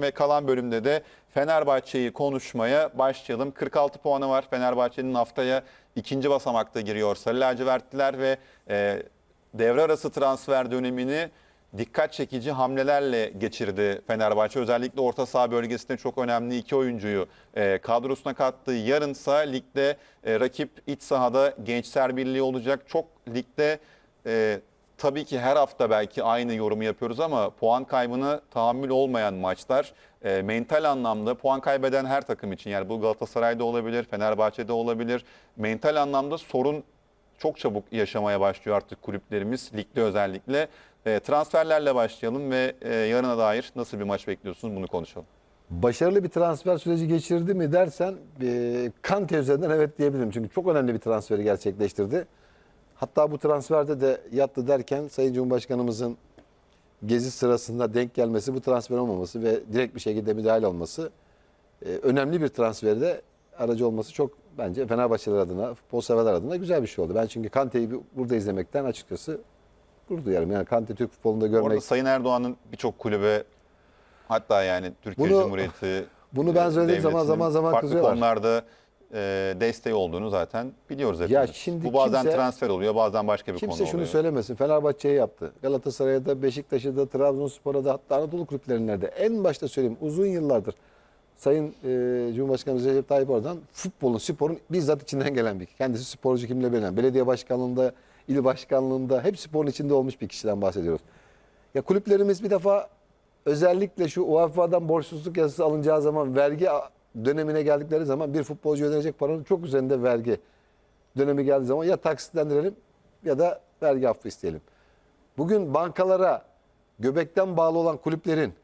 Ve kalan bölümde de Fenerbahçe'yi konuşmaya başlayalım. 46 puanı var. Fenerbahçe'nin haftaya ikinci basamakta giriyor. Sarı lacivertliler ve e, devre arası transfer dönemini dikkat çekici hamlelerle geçirdi Fenerbahçe. Özellikle orta saha bölgesinde çok önemli iki oyuncuyu e, kadrosuna kattı. Yarınsa ligde e, rakip iç sahada Gençler Birliği olacak. Çok ligde e, tabii ki her hafta belki aynı yorumu yapıyoruz ama puan kaybına tahammül olmayan maçlar e, mental anlamda puan kaybeden her takım için yani bu Galatasaray'da olabilir, Fenerbahçe'de olabilir. Mental anlamda sorun çok çabuk yaşamaya başlıyor artık kulüplerimiz ligde özellikle. E, transferlerle başlayalım ve e, yarına dair nasıl bir maç bekliyorsunuz bunu konuşalım. Başarılı bir transfer süreci geçirdi mi dersen e, Kante üzerinden evet diyebilirim. Çünkü çok önemli bir transferi gerçekleştirdi. Hatta bu transferde de yattı derken Sayın Cumhurbaşkanımızın gezi sırasında denk gelmesi, bu transfer olmaması ve direkt bir şekilde müdahale olması e, önemli bir transferde aracı olması çok bence Fenerbahçeler adına, futbol severler adına güzel bir şey oldu. Ben çünkü Kante'yi burada izlemekten açıkçası gurur duyarım. Yani Kante Türk futbolunda Orada görmek Sayın Erdoğan'ın birçok kulübe hatta yani Türkiye Bunu- Cumhuriyeti bunu ben e, söylediğim zaman zaman zaman farklı kızıyorlar. konularda e, desteği olduğunu zaten biliyoruz hepimiz. Ya şimdi Bu bazen kimse- transfer oluyor bazen başka bir Kimse konu şunu oluyor. söylemesin. Fenerbahçe'ye yaptı. Galatasaray'a da, Beşiktaş'a da, Trabzonspor'a da hatta Anadolu kulüplerine de. En başta söyleyeyim uzun yıllardır Sayın e, Cumhurbaşkanı Recep Tayyip Erdoğan futbolun, sporun bizzat içinden gelen bir. Kendisi sporcu kimle bilinen. Belediye başkanlığında, il başkanlığında hep sporun içinde olmuş bir kişiden bahsediyoruz. Ya kulüplerimiz bir defa özellikle şu UEFA'dan borçsuzluk yazısı alınacağı zaman vergi dönemine geldikleri zaman bir futbolcu ödenecek paranın çok üzerinde vergi dönemi geldiği zaman ya taksitlendirelim ya da vergi affı isteyelim. Bugün bankalara göbekten bağlı olan kulüplerin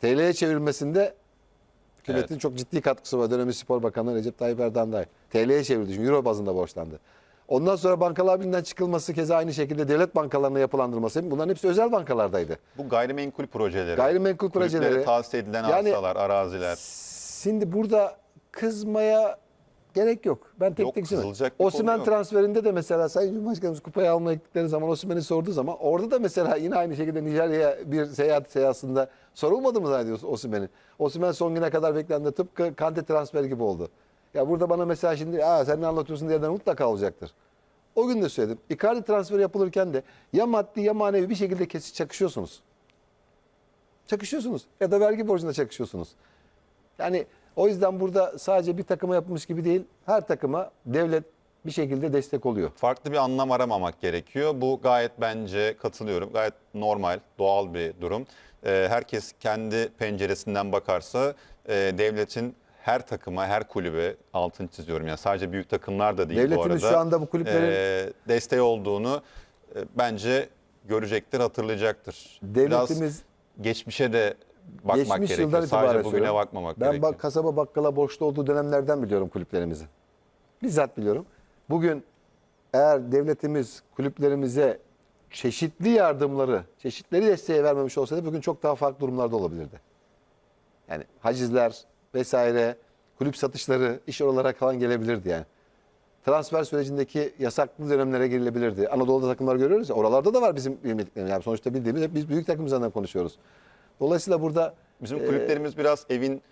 TL'ye çevrilmesinde hükümetin çok ciddi katkısı var. Dönemi Spor Bakanı Recep Tayyip Erdoğan dahil. TL'ye çevrildi çünkü Euro bazında borçlandı. Ondan sonra bankalar birinden çıkılması keza aynı şekilde devlet bankalarına yapılandırması. Bunların hepsi özel bankalardaydı. Bu gayrimenkul projeleri. Gayrimenkul kulüplere projeleri. tahsis edilen Yani- arsalar, araziler. Şimdi burada kızmaya gerek yok. Ben tek Yok, tek Osimhen yok. transferinde de mesela Sayın Cumhurbaşkanımız kupayı almaya gittikleri zaman Osimhen'i sorduğu zaman orada da mesela yine aynı şekilde Nijerya'ya bir seyahat seyahatinde sorulmadı mı zannediyorsun Osimhen'in? Osimhen son güne kadar beklendi. Tıpkı Kante transferi gibi oldu. Ya burada bana mesela şimdi Aa, sen ne anlatıyorsun diye mutlaka olacaktır. O gün de söyledim. Icardi transferi yapılırken de ya maddi ya manevi bir şekilde kesik çakışıyorsunuz. Çakışıyorsunuz. Ya da vergi borcunda çakışıyorsunuz. Yani o yüzden burada sadece bir takıma yapılmış gibi değil, her takıma devlet bir şekilde destek oluyor. Farklı bir anlam aramamak gerekiyor. Bu gayet bence katılıyorum. Gayet normal, doğal bir durum. Ee, herkes kendi penceresinden bakarsa e, devletin her takıma, her kulübe altını çiziyorum. Yani sadece büyük takımlar da değil bu Devletimiz arada. şu anda bu kulüplerin- e, desteği olduğunu e, bence görecektir, hatırlayacaktır. Devletimiz Biraz geçmişe de bakmak geçmiş gerekiyor. yıldan Sadece bugüne söylüyorum. bakmamak Ben gerekiyor. bak, kasaba bakkala borçlu olduğu dönemlerden biliyorum kulüplerimizi. Bizzat biliyorum. Bugün eğer devletimiz kulüplerimize çeşitli yardımları, çeşitleri desteği vermemiş olsaydı bugün çok daha farklı durumlarda olabilirdi. Yani hacizler vesaire, kulüp satışları iş olarak falan gelebilirdi yani. Transfer sürecindeki yasaklı dönemlere girilebilirdi. Anadolu'da takımlar görüyoruz ya, oralarda da var bizim bilmediklerimiz. Yani sonuçta bildiğimiz hep biz büyük takımımızdan konuşuyoruz. Dolayısıyla burada Bizim kulüplerimiz biraz evin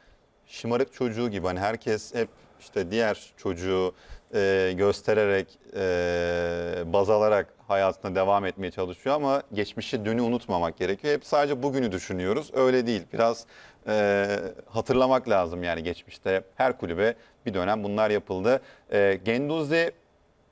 şımarık çocuğu gibi. Hani herkes hep işte diğer çocuğu e, göstererek, e, baz alarak hayatına devam etmeye çalışıyor ama geçmişi dünü unutmamak gerekiyor. Hep sadece bugünü düşünüyoruz. Öyle değil. Biraz e, hatırlamak lazım yani geçmişte her kulübe bir dönem bunlar yapıldı. E, Genduzi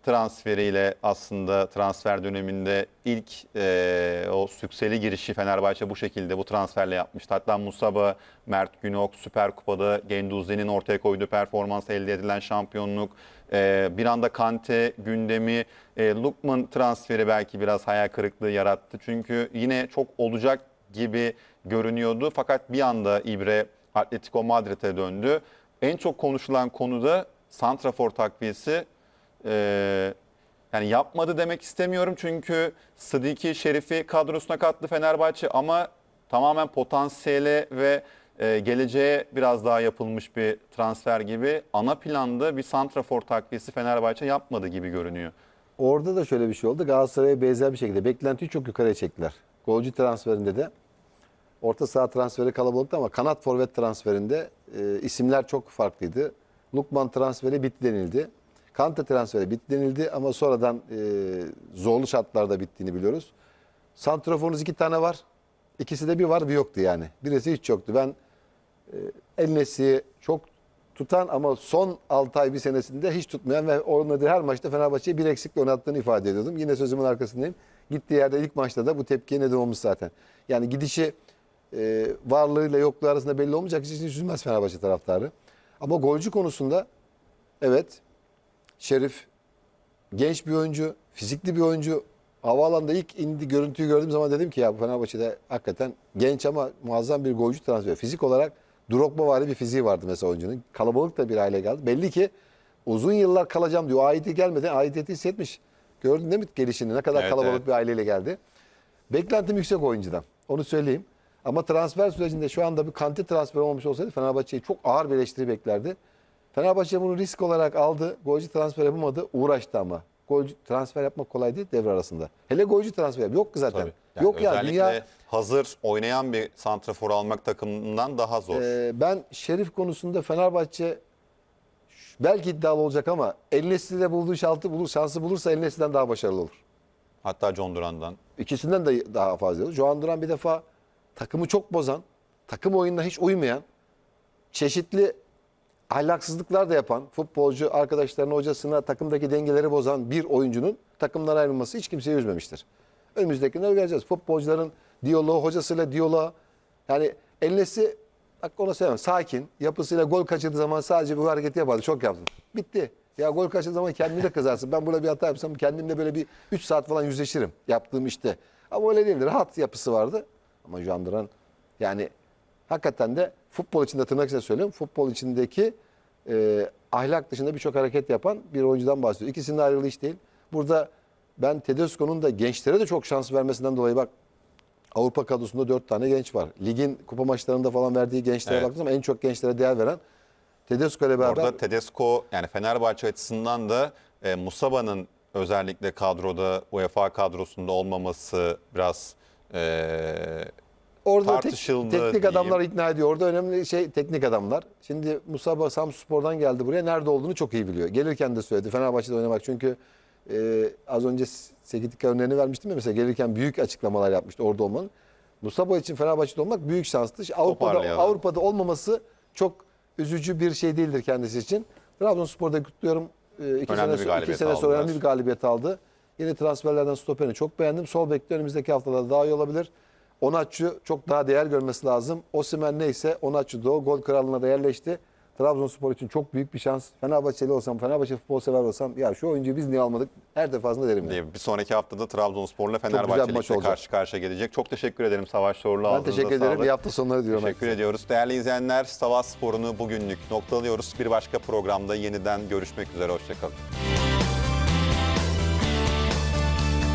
transferiyle aslında transfer döneminde ilk e, o sükseli girişi Fenerbahçe bu şekilde bu transferle yapmıştı. Hatta Musaba, Mert Günok Süper Kupa'da Genduzi'nin ortaya koyduğu performans elde edilen şampiyonluk. e, bir anda Kante gündemi, e, Lukman transferi belki biraz hayal kırıklığı yarattı. Çünkü yine çok olacak gibi görünüyordu. Fakat bir anda İbre Atletico Madrid'e döndü. En çok konuşulan konu da Santrafor takviyesi. Ee, yani yapmadı demek istemiyorum çünkü Sıdiki Şerif'i kadrosuna kattı Fenerbahçe ama tamamen potansiyele ve e, geleceğe biraz daha yapılmış bir transfer gibi ana planda bir santrafor takviyesi Fenerbahçe yapmadı gibi görünüyor. Orada da şöyle bir şey oldu. Galatasaray'a benzer bir şekilde beklentiyi çok yukarıya çektiler. Golcü transferinde de orta saha transferi kalabalıktı ama kanat forvet transferinde e, isimler çok farklıydı. Lukman transferi bitti denildi. Kante transferi bitti denildi ama sonradan e, zorlu şartlarda bittiğini biliyoruz. Santraforunuz iki tane var. İkisi de bir var bir yoktu yani. Birisi hiç yoktu. Ben El Nesli'yi çok tutan ama son 6 ay bir senesinde hiç tutmayan ve oynadığı her maçta Fenerbahçe'yi bir eksikle oynattığını ifade ediyordum. Yine sözümün arkasındayım. Gittiği yerde ilk maçta da bu tepkiye neden olmuş zaten. Yani gidişi e, varlığıyla yokluğu arasında belli olmayacak için üzülmez Fenerbahçe taraftarı. Ama golcü konusunda evet Şerif genç bir oyuncu, fizikli bir oyuncu. Havaalanında ilk indi görüntüyü gördüğüm zaman dedim ki ya bu Fenerbahçe'de hakikaten genç ama muazzam bir golcü transferi. Fizik olarak Drogba vari bir fiziği vardı mesela oyuncunun. Kalabalık da bir hale geldi. Belli ki uzun yıllar kalacağım diyor. Aidiyeti gelmeden aidiyeti hissetmiş. Gördün değil mi gelişini? Ne kadar Evet, kalabalık evet. bir aileyle geldi. Beklentim yüksek oyuncudan. Onu söyleyeyim. Ama transfer sürecinde şu anda bir kanti transfer olmuş olsaydı Fenerbahçe'yi çok ağır bir eleştiri beklerdi. Fenerbahçe bunu risk olarak aldı. Golcü transfer yapamadı. Uğraştı ama. Golcü transfer yapmak kolay değil devre arasında. Hele golcü transfer yap. Yok ki zaten. Tabii. Yani Yok ya özellikle dünya hazır oynayan bir santrafor almak takımından daha zor. Ee, ben Şerif konusunda Fenerbahçe belki iddialı olacak ama El Nesli'de bulduğu şansı, bulur, şansı bulursa El Nesli'den daha başarılı olur. Hatta John Duran'dan. İkisinden de daha fazla olur. Joan Duran bir defa takımı çok bozan, takım oyununa hiç uymayan, çeşitli ahlaksızlıklar da yapan, futbolcu arkadaşlarına, hocasına takımdaki dengeleri bozan bir oyuncunun takımdan ayrılması hiç kimseyi üzmemiştir. Önümüzdeki günler göreceğiz. Futbolcuların diyaloğu, hocasıyla diyaloğu. Yani Ennesi, bak ona söylemem, sakin. Yapısıyla gol kaçırdığı zaman sadece bu hareketi yapardı. Çok yaptın. Bitti. Ya gol kaçırdığı zaman kendini de kızarsın. Ben burada bir hata yapsam kendimle böyle bir 3 saat falan yüzleşirim yaptığım işte. Ama öyle değildi. Rahat yapısı vardı. Ama Juan Duran yani hakikaten de futbol içinde tırnak içinde söylüyorum. Futbol içindeki e, ahlak dışında birçok hareket yapan bir oyuncudan bahsediyor. İkisinin ayrılığı iş değil. Burada ben Tedesco'nun da gençlere de çok şans vermesinden dolayı bak Avrupa kadrosunda dört tane genç var. Ligin kupa maçlarında falan verdiği gençlere Evet. baktığım zaman en çok gençlere değer veren Tedesco ile beraber Orada Tedesco yani Fenerbahçe açısından da e, Musaba'nın özellikle kadroda UEFA kadrosunda olmaması biraz e, Orada tek- teknik diyeyim. adamlar ikna ediyor. Orada önemli şey teknik adamlar. Şimdi Musaba Samspor'dan geldi buraya. Nerede olduğunu çok iyi biliyor. Gelirken de söyledi. Fenerbahçe'de oynamak. Çünkü e, az önce Sekitik örneğini vermiştim ya mesela. Gelirken büyük açıklamalar yapmıştı orada olmanın. Musaba için Fenerbahçe'de olmak büyük şanstı. Avrupa'da. Avrupa'da olmaması çok üzücü bir şey değildir kendisi için. Trabzonspor'da kutluyorum. E, iki Önemli sene, iki sene sonra önemli bir galibiyet aldı. Yeni transferlerden stoperini çok beğendim. Sol bekte önümüzdeki haftalarda daha iyi olabilir. Onatçı çok daha değer görmesi lazım. Osimhen neyse Onatçı da o gol kralına da yerleşti. Trabzonspor için çok büyük bir şans. Fenerbahçeli olsam, Fenerbahçe futbol sever olsam ya şu oyuncuyu biz niye almadık her defasında derim. Yani. diye bir sonraki haftada Trabzonspor'la güzel bir Fenerbahçe maç Lig'de olacak. karşı karşıya gelecek. Çok teşekkür ederim Savaş Çorlu. Ben Ağzınıza teşekkür ederim. sağlık. İyi hafta sonları diliyorum. Teşekkür ediyoruz. Değerli izleyenler, Savaş Sporu'nu bugünlük noktalıyoruz. Bir başka programda yeniden görüşmek üzere. Hoşçakalın.